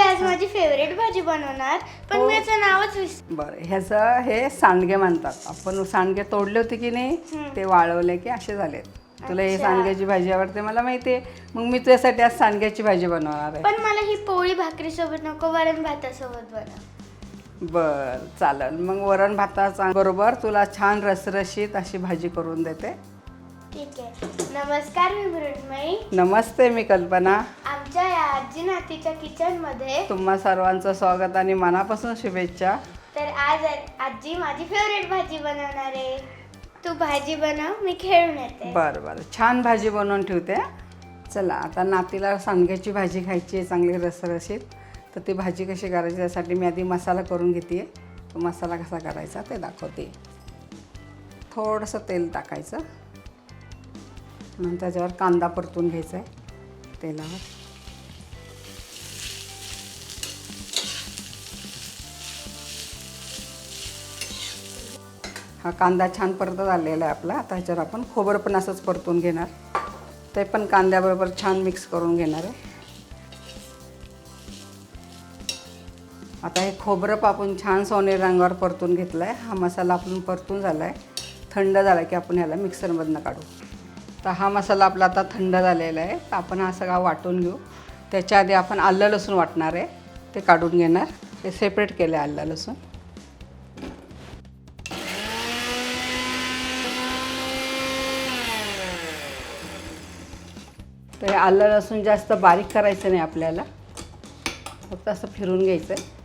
आज माझी फेवरेट भाजी बनवणार पण हो. मी याचं नावच विस बरं ह्याचं हे सांडगे म्हणतात. आपण सांडगे तोडले होते की नाही. ते वाळवले की असे झाले तुला हे. सांडग्याची भाजी आवडते मला माहिती आहे. मग मी तुझ्यासाठी आज सांडग्याची भाजी बनवणार आहे. पण मला ही पोळी भाकरी सोबत नको वरण भातासोबत बनव. बर चालेल. मग वरण भाताचा बरोबर तुला छान रसरशीत अशी भाजी करून देते. ठीक आहे. नमस्कार मी मृण्मयी नमस्ते मी कल्पना. आमच्या या आजी नातीच्या किचनमध्ये. तुम्हा सर्वांचं स्वागत आणि मनापासून शुभेच्छा. तर आज आजी माझी फेवरेट भाजी बनवणार आहे. तू भाजी बनव मी खेळून येते. बरं बरं. छान भाजी बनवून ठेवते. चला आता नातीला सांडग्याची भाजी खायची आहे चांगली रसरशीत. तर ती भाजी कशी करायची त्यासाठी मी आधी मसाला करून घेते. तो मसाला कसा करायचा ते दाखवते. थोडंसं तेल टाकायचं. नंतर त्याच्यावर कांदा परतून घ्यायचा आहे. तेलावर. हा कांदा छान परतत आलेला आहे आपला. आता ह्याच्यावर आपण खोबरं पण असंच परतून घेणार. ते पण कांद्याबरोबर छान मिक्स करून घेणार आहे. आता हे खोबरं पापून छान सोनेरी रंगावर परतून घेतलं आहे हा मसाला आपण परतून झाला आहे थंड झाला की आपण ह्याला मिक्सरमधनं काढू. तर हा मसाला आपला आता थंड झालेला आहे. तर आपण हा सगळा वाटून घेऊ. त्याच्या आधी आपण आलं लसूण वाटणार आहे. ते काढून घेणार. ते सेपरेट केलं आहे आलं लसूण. तर आलं लसूण जास्त बारीक करायचं नाही आपल्याला. फक्त असं फिरून घ्यायचं आहे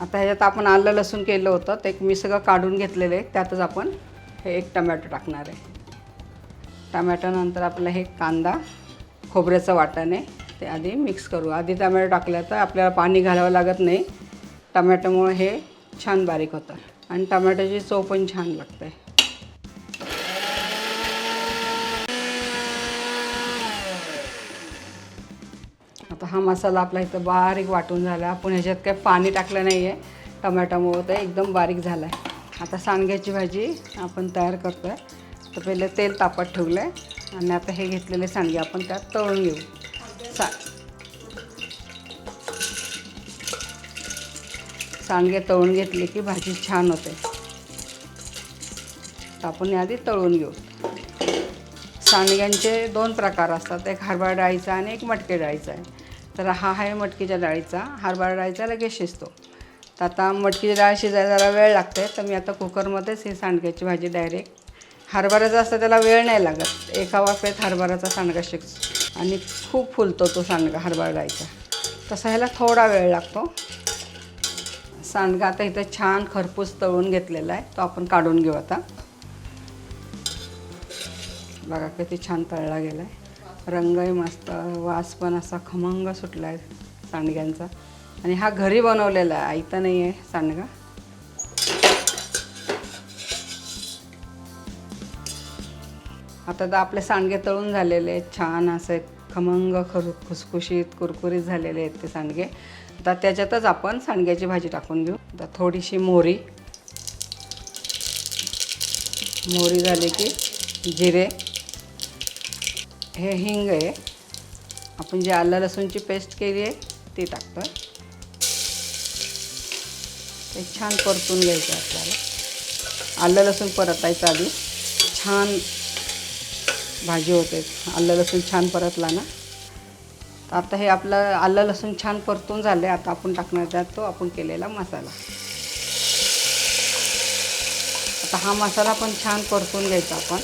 आता ह्याच्यात आपण आलं लसूण केलं होतं ते एक मी सगळं काढून घेतलेलं आहे. त्यातच आपण हे एक टमॅटो टाकणार आहे. टमॅटोनंतर आपलं हे कांदा खोबऱ्याचं वाटण आहे. ते आधी मिक्स करू. आधी टमॅटो टाकलं तर आपल्याला पाणी घालावं लागत नाही. टमॅटोमुळे हे छान बारीक होतं आणि टमॅटोची चव पण छान लागते. हा मसाला आपला इथं बारीक वाटून झाला. आपण ह्याच्यात काही पाणी टाकलं नाही आहे टमॅटोमुळं तर एकदम बारीक झाला आहे आता सांडग्याची भाजी आपण तयार करतो आहे तर पहिले तेल तापत ठेवलं आहे आणि आता हे घेतलेले सांडगे आपण त्यात तळून घेऊ. सा सांडगे तळून घेतले की भाजी छान होते. तर आपण आधी तळून घेऊ. सांडग्यांचे दोन प्रकार असतात. एक हरभरा डाळीचा आणि एक मटके डाळीचा आहे. तर हा आहे मटकीच्या डाळीचा. हरभरा डाळीचा लगेच शिजतो. तर आता मटकीची डाळ शिजायला जरा वेळ लागते तर मी आता कुकरमध्येच ही सांडग्याची भाजी डायरेक्ट हरभऱ्याचा असतं त्याला वेळ नाही लागत. एका वाफेत हरभऱ्याचा सांडगा शिकतो आणि खूप फुलतो तो सांडगा हरभरा डाळीचा. तसा ह्याला थोडा वेळ लागतो. सांडगा आता इथं छान खरपूस तळून घेतलेला आहे तो आपण काढून घेऊ आता. बघा किती छान तळला गेला आहे रंगही मस्त वास पण असा खमंग सुटला आहे सांडग्यांचा. आणि हा घरी बनवलेला आहे आयता नाही आहे सांडगा. आता तर आपले सांडगे तळून झालेले आहेत छान असे खमंग खर खुसखुशीत कुरकुरीत झालेले आहेत ते सांडगे. आता त्याच्यातच आपण सांडग्याची भाजी टाकून घेऊ आता थोडीशी मोहरी. मोहरी झाली की जिरे. हे हिंग आहे. आपण जे आलं लसूणची पेस्ट केली आहे ती टाकतो. ते छान परतून घ्यायचं आपल्याला. आलं लसूण परतायचं आधी. छान भाजी होते. आलं लसूण छान परतला ना. तर आता हे आपलं आलं लसूण छान परतून झाले आता आपण टाकणार त्यात तो आपण केलेला मसाला. आता हा मसाला पण छान परतून घ्यायचा आपण.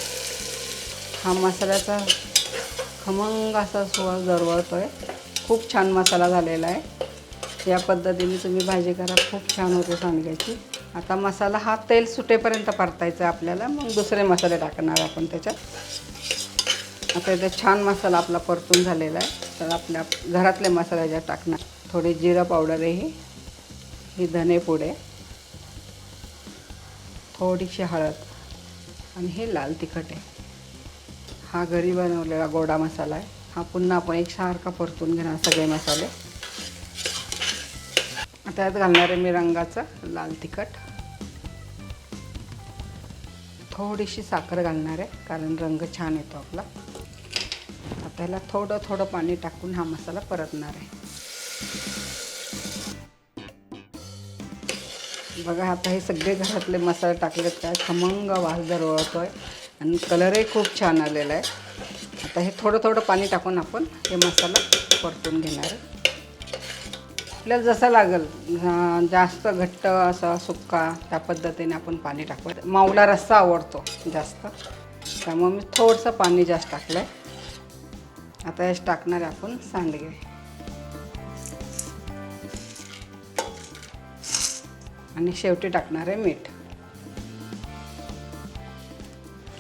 हा मसाल्याचा खमंग असा सुवास दरवळतो आहे खूप छान मसाला झालेला आहे. या पद्धतीने तुम्ही भाजी करा खूप छान होते सांडग्याची. आता मसाला हा तेल सुटेपर्यंत परतायचा आहे आपल्याला मग दुसरे मसाले टाकणार आपण त्याच्यात. आता इथे छान मसाला आपला परतून झालेला आहे. तर आपल्या घरातले मसाले याच्यात टाकणार. थोडी जिरं पावडर आहे ही. ही धने पुडे. थोडीशी हळद. आणि हे लाल तिखट आहे. हा घरी बनवलेला गोडा मसाला आहे. हा पुन्हा आपण एक सारखा परतून घेणार सगळे मसाले. त्यात घालणार आहे मी रंगाचं लाल तिखट. थोडीशी साखर घालणार आहे कारण रंग छान येतो आपला. आता याला थोडं थोडं पाणी टाकून हा मसाला परतणार आहे. बघा आता हे सगळे घरातले मसाले टाकलेत काय खमंग वास दरवळतोय. आणि कलरही खूप छान आलेला आहे. आता हे थोडं थोडं पाणी टाकून आपण हे मसाला परतून घेणार आहे. आपल्याला जसं लागेल जास्त घट्ट असा सुक्का त्या पद्धतीने आपण पाणी टाकू. माऊला रस्सा आवडतो जास्त. त्यामुळे मी थोडंसं पाणी जास्त टाकलं आहे आता हेच टाकणार आहे आपण सांडगे. आणि शेवटी टाकणार आहे मीठ.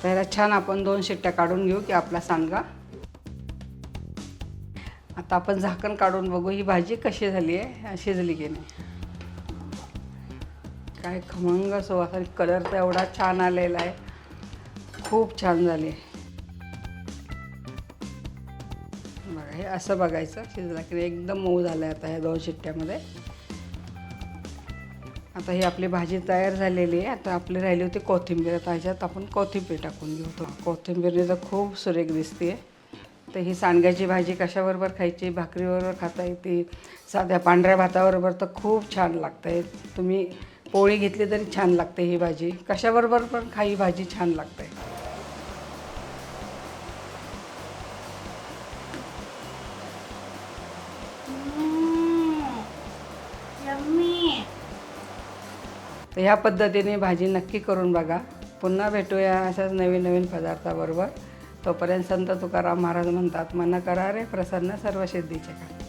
तर ह्याला छान आपण दोन शिट्ट्या काढून घेऊ की आपला सांडगा. आता आपण झाकण काढून बघू ही भाजी कशी झाली आहे शिजली की नाही. काय खमंग सुवास आणि कलर तर एवढा छान आलेला आहे. खूप छान झाली आहे. बघा हे असं बघायचं शिजला की नाही. एकदम मऊ झालं आहे आता ह्या दोन शिट्ट्यामध्ये. आता ही आपली भाजी तयार झालेली आहे. आता आपली राहिली होती कोथिंबीर. आता ह्याच्यात आपण कोथिंबीर टाकून घेऊ. कोथिंबीरने तर खूप सुरेख दिसते. तर ही सांडग्याची भाजी कशाबरोबर खायची भाकरीबरोबर खाता येते साध्या पांढऱ्या भाताबरोबर तर खूप छान लागते. तुम्ही पोळी घेतली तरी छान लागते ही भाजी. कशाबरोबर पण खाई भाजी छान लागते. तर ह्या पद्धतीने भाजी नक्की करून बघा. पुन्हा भेटूया अशाच नवीन नवीन पदार्थाबरोबर. तोपर्यंत संत तुकाराम महाराज म्हणतात मन करा रे प्रसन्न सर्व सिद्धीचे का